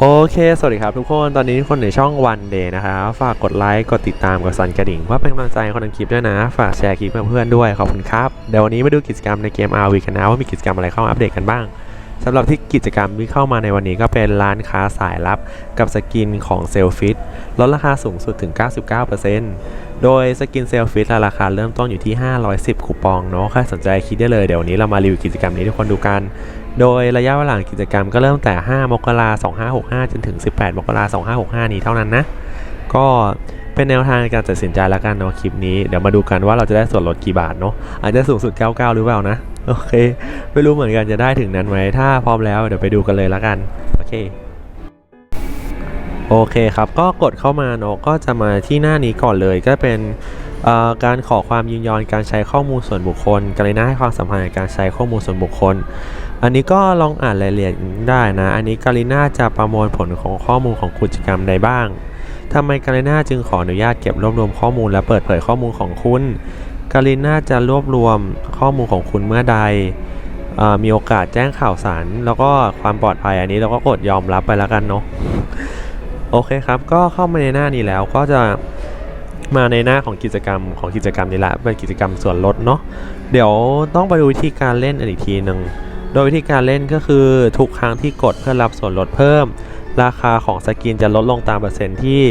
โอเค สวัสดีครับทุกคน ตอนนี้ทุกคนในช่อง One Day นะครับ ฝากกดไลค์ กดติดตาม กดสั่นกระดิ่งเพื่อเป็นกำลังใจให้คนทำคลิปด้วยนะ ฝากแชร์คลิปเพื่อนๆด้วย ขอบคุณครับ เดี๋ยววันนี้มาดูกิจกรรมในเกม RV กันนะว่ามีกิจกรรมอะไรเข้ามาอัปเดตกันบ้างสำหรับที่กิจกรรมที่เข้ามาในวันนี้ก็เป็นร้านค้าสายลับ กับสกินของเซลฟิตลดราคาสูงสุดถึง 99%โดยสกินเซลฟิตราคาเริ่มต้นอยู่ที่ 510 คูปองเนาะใครสนใจคิดได้เลยเดี๋ยววันนี้เรามารีวิวกิจกรรมนี้ทุกคนดูกัน โดยระยะเวลาของกิจกรรมก็เริ่มแต่ 5 มกราคม 2565 จนถึง 18 มกราคม 2565 นี้เท่านั้นนะ ก็เป็นแนวทางในการตัดสินใจแล้วกันเนาะคลิปนี้ เดี๋ยวมาดูกันว่าเราจะได้ส่วนลดกี่บาทเนาะ อาจจะสูงสุด 99 หรือเปล่านะ โอเค ไม่รู้เหมือนกันจะได้ถึงนั้นไหม ถ้าพร้อมแล้วเดี๋ยวไปดูกันเลยแล้วกัน โอเคโอเคครับ ก็กดเข้ามาเนาะ ก็จะมาที่หน้านี้ก่อนเลย ก็เป็น การขอความยินยอมการใช้ข้อมูลส่วนบุคคลกรุณาให้ความสัมพันธ์ในการใช้ข้อมูลส่วนบุคคล อันนี้ก็ลองอ่านรายละเอียดได้นะ อันนี้การิน่าจะประมวลผลของข้อมูลของกิจกรรมใดบ้างทำไมการิน่าจึงขออนุญาตเก็บรวบรวมข้อมูลและเปิดเผยข้อมูลของคุณการิน่าจะรวบรวมข้อมูลของคุณเมื่อใดมีโอกาสแจ้งข่าวสาร แล้วก็ความปลอดภัยอันนี้เราก็กดยอมรับไปแล้วกันเนาะโอเคครับ ก็เข้ามาในหน้านี้แล้วก็จะ มาในหน้าของกิจกรรมของกิจกรรมนี้แหละเป็นกิจกรรมส่วนลดเนาะเดี๋ยวต้องไปดูวิธีการเล่นอีกทีหนึ่งโดยวิธีการเล่นก็คือทุกครั้งที่กดเพื่อรับส่วนลดเพิ่ม ราคาของสกินจะลดลงตามเปอร์เซ็นต์ที่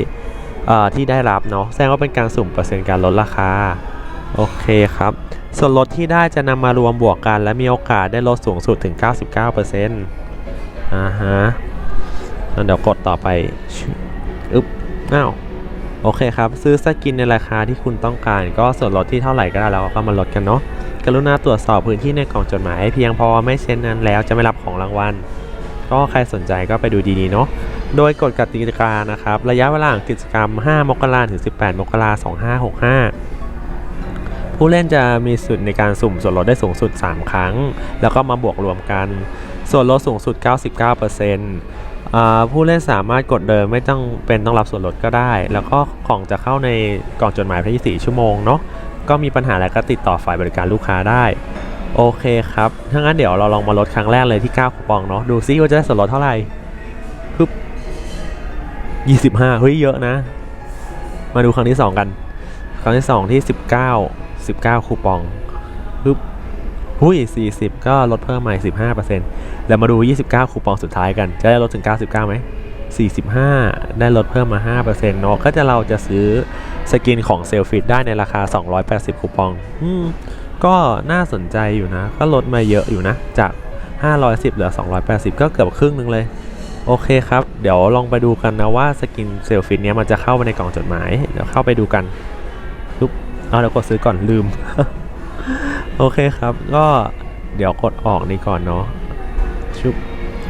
เอ่อที่ได้รับเนาะแสดงว่าเป็นการสุ่มเปอร์เซ็นต์การลดราคาโอเคครับ ส่วนลดที่ได้จะนำมารวมบวกกัน และมีโอกาสได้ลดสูงสุดถึง 99%อ่าฮะงั้นเดี๋ยวกดต่อไป อึ๊บอ้าว โอเคครับ ซื้อสกินในราคาที่คุณต้องการ ก็ส่วนลดที่เท่าไหร่ก็ได้แล้วก็มาลดกันเนาะกรุณาตรวจสอบพื้นที่ในกล่องจดหมายให้เพียงพอไม่เช่นนั้นแล้วจะไม่รับของรางวัลก็ใครสนใจก็ไปดูดีๆเนาะ โดยกฎกติกานะครับ ระยะเวลาของกิจกรรม 5 มกราถึง 18 มกราคม 2565 ผู้เล่นจะมีสิทธิ์ในการสุ่มส่วนลดได้สูงสุด 3 ครั้ง แล้วก็มาบวกรวมกัน ส่วนลดสูงสุด 99% ผู้เล่นสามารถกดเดิมไม่ต้องเป็นต้องรับส่วนลดก็ได้ แล้วก็ของจะเข้าในกล่องจดหมายภายใน4ชั่วโมงเนาะก็มีปัญหาอะไรก็ติดต่อฝ่ายบริการลูกค้าได้โอเคครับถ้างั้นเดี๋ยวเราลองมาลดครั้งแรกเลยที่ 9คูปองเนาะดูซิว่าจะได้ส่วนลดเท่าไหร่ปึ๊บ25เฮ้ยเยอะนะ มาดูครั้งที่ 2 กัน ครั้งที่ 2 ที่ 19 19คูปองปึ๊บ หุ้ย 40 ก็ลดเพิ่มมาอีก15%แล้วมาดู 29 คูปองสุดท้ายกัน จะได้ลดถึง 99ไหม45 ได้ลดเพิ่มมา 5%เนาะก็จะเราจะซื้อสกินของเซลฟิตได้ในราคา 280 คูปองอืมก็น่าสนใจอยู่นะ ก็ลดมาเยอะอยู่นะ จาก 510 เหลือ 280 ก็เกือบครึ่งหนึงเลย โอเคครับ เดี๋ยวลองไปดูกันนะว่าสกินเซลฟิตเนี้ยมันจะเข้าไปในกล่องจดหมาย เดี๋ยวเข้าไปดูกันปุ๊บเอาเดี๋ยวกดซื้อก่อนลืม โอเคครับ ก็เดี๋ยวกดออกนี่ก่อนเนาะชุบ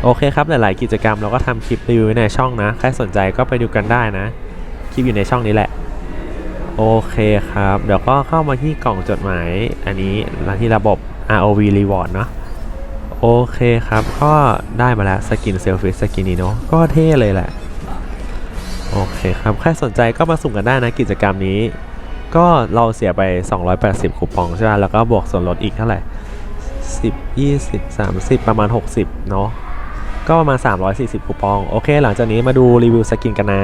โอเคครับ หลาย ๆ กิจกรรมเราก็ทำคลิปรีวิวไว้ในช่องนะ ใครสนใจก็ไปดูกันได้นะ คลิปอยู่ในช่องนี้แหละ โอเคครับ เดี๋ยวก็เข้ามาที่กล่องจดหมาย อันนี้มาที่ระบบ ROV Reward เนาะโอเคครับ ก็ได้มาแล้วสกินเซลฟิสกินนี้เนาะก็เท่เลยแหละ โอเคครับ ใครสนใจก็มาสุ่มกันได้นะกิจกรรมนี้ ก็เราเสียไป 280 คูปองใช่ไหมแล้วก็บวกส่วนลดอีกเท่าไหร่ 10 20 30 ประมาณ 60 เนาะก็ประมาณ 340 คูปอง โอเค หลังจากนี้มาดูรีวิวสกินกันนะ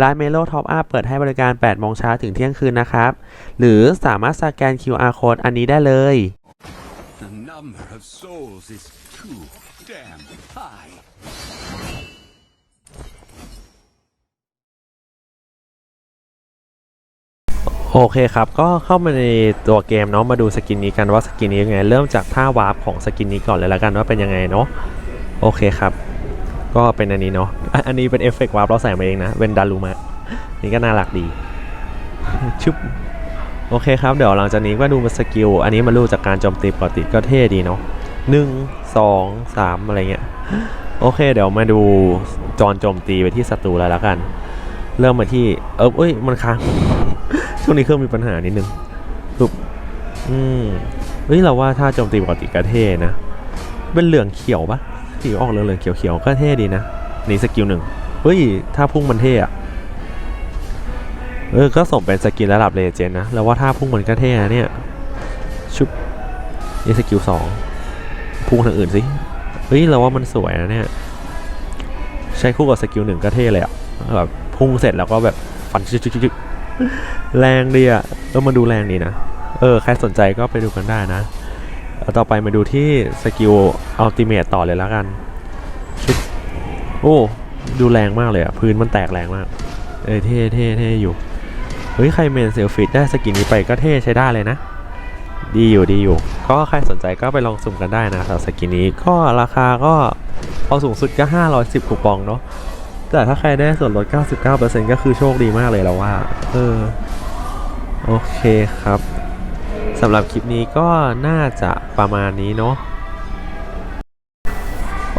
ร้าน Melo Top Up เปิดให้บริการ8โมงเช้าถึงเที่ยงคืนนะครับ หรือสามารถสแกน QR code อันนี้ได้เลย The number of souls is too damn high. โอเคครับ ก็เข้ามาในตัวเกมเนาะมาดูสกินนี้กันว่าสกินนี้ยังไง เริ่มจากท่าวาร์ปของสกินนี้ก่อนเลยละกันว่าเป็นยังไงเนาะโอเคครับ ก็เป็นอันนี้เนาะ อันนี้เป็นเอฟเฟกต์วาร์ปเราใส่มาเองนะ เป็นดารุมะ นี่ก็น่ารักดี ชุบ โอเคครับ เดี๋ยวหลังจากนี้ก็ดูมาสกิล อันนี้มาลูจากการโจมตีปกติก็เท่ดีเนาะหนึ่งสองสามอะไรเงี้ย โอเค เดี๋ยวมาดูจอนโจมตีไปที่ศัตรูเลยละกัน เริ่มมาที่ เออเอ้ย มันค้าง ช่วงนี้เครื่องมีปัญหานิดนึงปุ๊บอืมเฮ้ย เราว่าถ้าโจมตีปกติก็เท่นะ เป็นเหลืองเขียวปะ สีออกเหลืองเลืองเขียวเขียวๆก็เท่ดีนะนี่สกิลหนึ่งเฮ้ย ถ้าพุ่งมันเท่อะเออ ก็สมเป็นสกิลระดับเลเจนด์นะ แล้วว่าถ้าพุ่งมันก็เท่นะเนี่ย ชุบนี่สกิลสองพุ่งทางอื่นสิ เฮ้ย เราว่ามันสวยนะเนี่ย ใช้คู่กับสกิลหนึ่งก็เท่เลยอะแบบพุ่งเสร็จแล้วก็แบบฟันชึกๆแรงดีอะเออมันดูแรงดีนะ เออ ใครสนใจก็ไปดูกันได้นะ แล้วต่อไปมาดูที่สกิลอัลติเมตต่อเลยแล้วกัน ชุด โอ้ ดูแรงมากเลยอะพื้นมันแตกแรงมาก เออเท่เท่เท่อยู่ เฮ้ย ใครเมนเซลฟิตได้สกินนี้ไปก็เท่ใช้ได้เลยนะ ดีอยู่ดีอยู่ ก็ใครสนใจก็ไปลองสุ่มกันได้นะสำหรับสกินนี้ก็ราคาก็พอสูงสุดก็ 510คูปองเนาะแต่ถ้าใครได้ส่วนลด 99%ก็คือโชคดีมากเลยแล้วว่า เออ โอเคครับ สำหรับคลิปนี้ก็น่าจะประมาณนี้เนาะ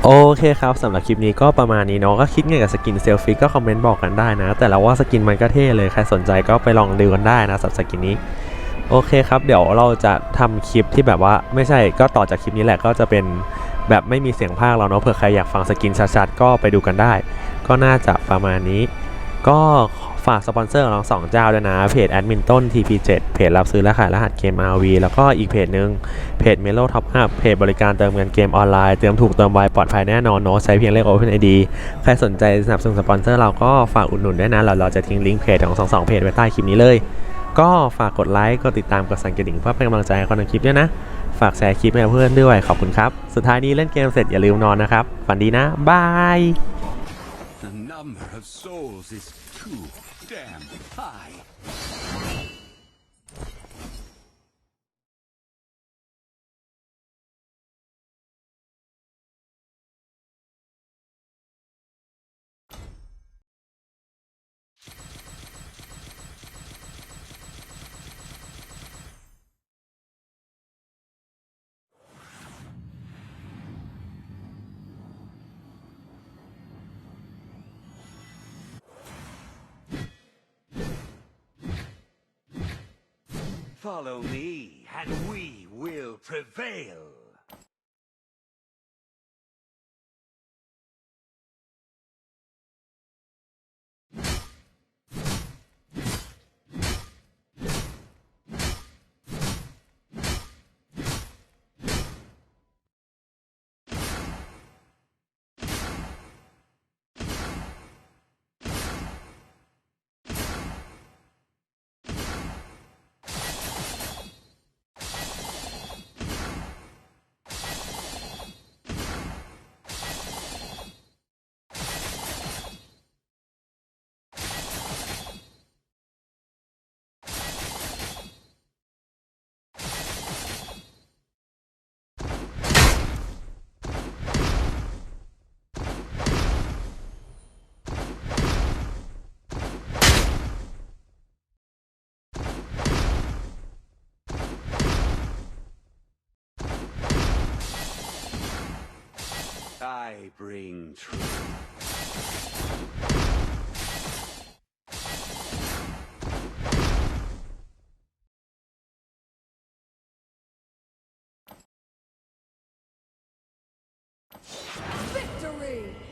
โอเคครับสำหรับคลิปนี้ก็ประมาณนี้เนาะก็คิดไงกับสกินเซลฟี่ก็คอมเมนต์บอกกันได้นะ แต่เราว่าสกินมันก็เท่เลย ใครสนใจก็ไปลองดูกันได้นะสำหรับสกินนี้ โอเคครับ เดี๋ยวเราจะทำคลิปที่แบบว่าไม่ใช่ก็ต่อจากคลิปนี้แหละก็จะเป็นแบบไม่มีเสียงพากย์เราเนาะเผื่อใครอยากฟังสกินชัดๆก็ไปดูกันได้ ก็น่าจะประมาณนี้ ก็ ฝากสปอนเซอร์ของเราสองเจ้าด้วยนะ เพจแอดมินต้น TP7 เพจรับซื้อและขายรหัสเกม RV แล้วก็อีกเพจหนึ่งเพจ Melo Top Up เพจบริการเติมเงินเกมออนไลน์เติมถูกเติมไวปลอดภัยแน่นอนเนาะใช้เพียงเลข OpenID ใครสนใจสนับสนุนสปอนเซอร์เราก็ฝากอุดหนุนด้วยนะเราเราจะทิ้งลิงก์เพจของสองสองเพจไว้ใต้คลิปนี้เลย ก็ฝากกดไลค์กดติดตามกดสั่นกระดิ่งเพื่อเป็นกำลังใจให้คนทำคลิปด้วยนะฝากแชร์คลิปให้เพื่อนด้วยขอบคุณครับสุดท้ายนี้เล่นเกมเสร็จอย่าลืมนอนนะครับฝันดีนะบาย The number of souls is too damn high. Follow me, and we will prevail. I bring truth. Victory!